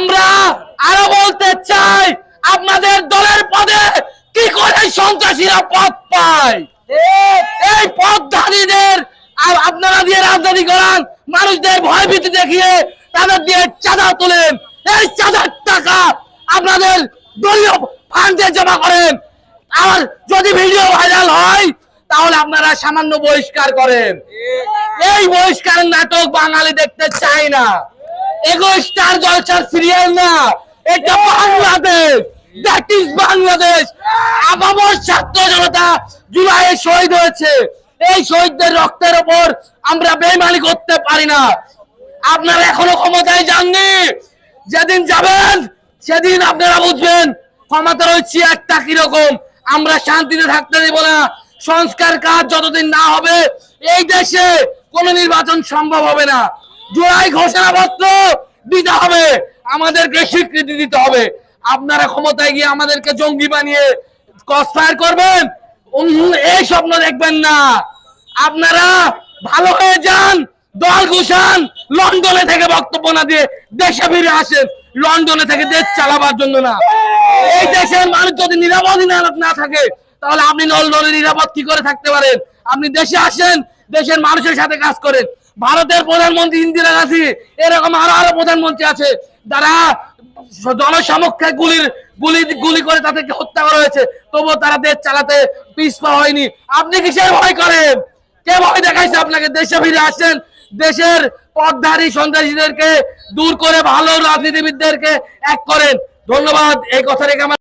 আমরা আরও বলতে চাই, আপনাদের দলের পদে কি করে সন্ত্রাসীরা পদ পায়? এই পদধারীদের আপনারা দিয়ে রাজনীতি করান মানুষদের ভয়ভীতি দেখিয়ে তাদের দিয়ে চাঁদা তোলেন। এই চাঁদার টাকা আপনাদের দলীয় ফান্ডে জমা করেন। আর যদি ভিডিও ভাইরাল হয়, তাহলে আপনারা সামান্য বহিষ্কার করেন। এই বহিষ্কারের নাটক বাঙালি দেখতে চাই না। এগো স্টার জলসার সিরিয়াল না। এটা বাংলাদেশ। That is Bangladesh. আবাবর ছাত্র জনতা জুলাইয়ে শহীদ হয়েছে। এই শহীদদের রক্তের ওপর আমরা করতে পারি না। আপনারা এখনও ক্ষমতায় যাননি। যেদিন যাবেন, সেদিন আপনারা বুঝবেন ক্ষমতার ওই চেয়ারটা কীরকম। আমরা শান্তিতে থাকতে দেব না। সংস্কার কাজ যতদিন না হবে, এই দেশে কোন নির্বাচন সম্ভব হবে না। জুলাই ঘোষণাপত্র দিতে হবে। আমাদেরকে স্বীকৃতি দিতে হবে। আপনারা ক্ষমতায় গিয়ে আমাদেরকে জঙ্গি বানিয়ে কসফায়ার করবেন এই স্বপ্ন দেখবেন না। আপনারা ভালো হয়ে যান, দল ঘুষান, লন্ডনে থেকে বক্তব্য না দিয়ে দেশে ফিরে আসেন। লন্ডনে থেকে দেশ চালাবার জন্য না। এই দেশের মানুষ যদি নিরাপদ না থাকে, তাহলে আপনি লন্ডনে নিরাপদ কি করে থাকতে পারেন? আপনি দেশে আসেন, দেশের মানুষের সাথে কাজ করেন। ভারতের প্রধানমন্ত্রী ইন্দিরা গান্ধী, এরকম আরও আরও প্রধানমন্ত্রী আছে যারা জনসমক্ষে গুলির, গুলি গুলি করে তাদেরকে হত্যা করা হয়েছে। তবুও তারা দেশ চালাতে পিছপা হয়নি। আপনি কিসের ভয় করেন? কে ভয় দেখাইছে আপনাকে? দেশে ফিরে আসেন। দেশের পদধারী সন্ত্রাসীদেরকে দূর করে ভালো রাজনীতিবিদদেরকে এক করেন। ধন্যবাদ। এই কথা রেখে আমার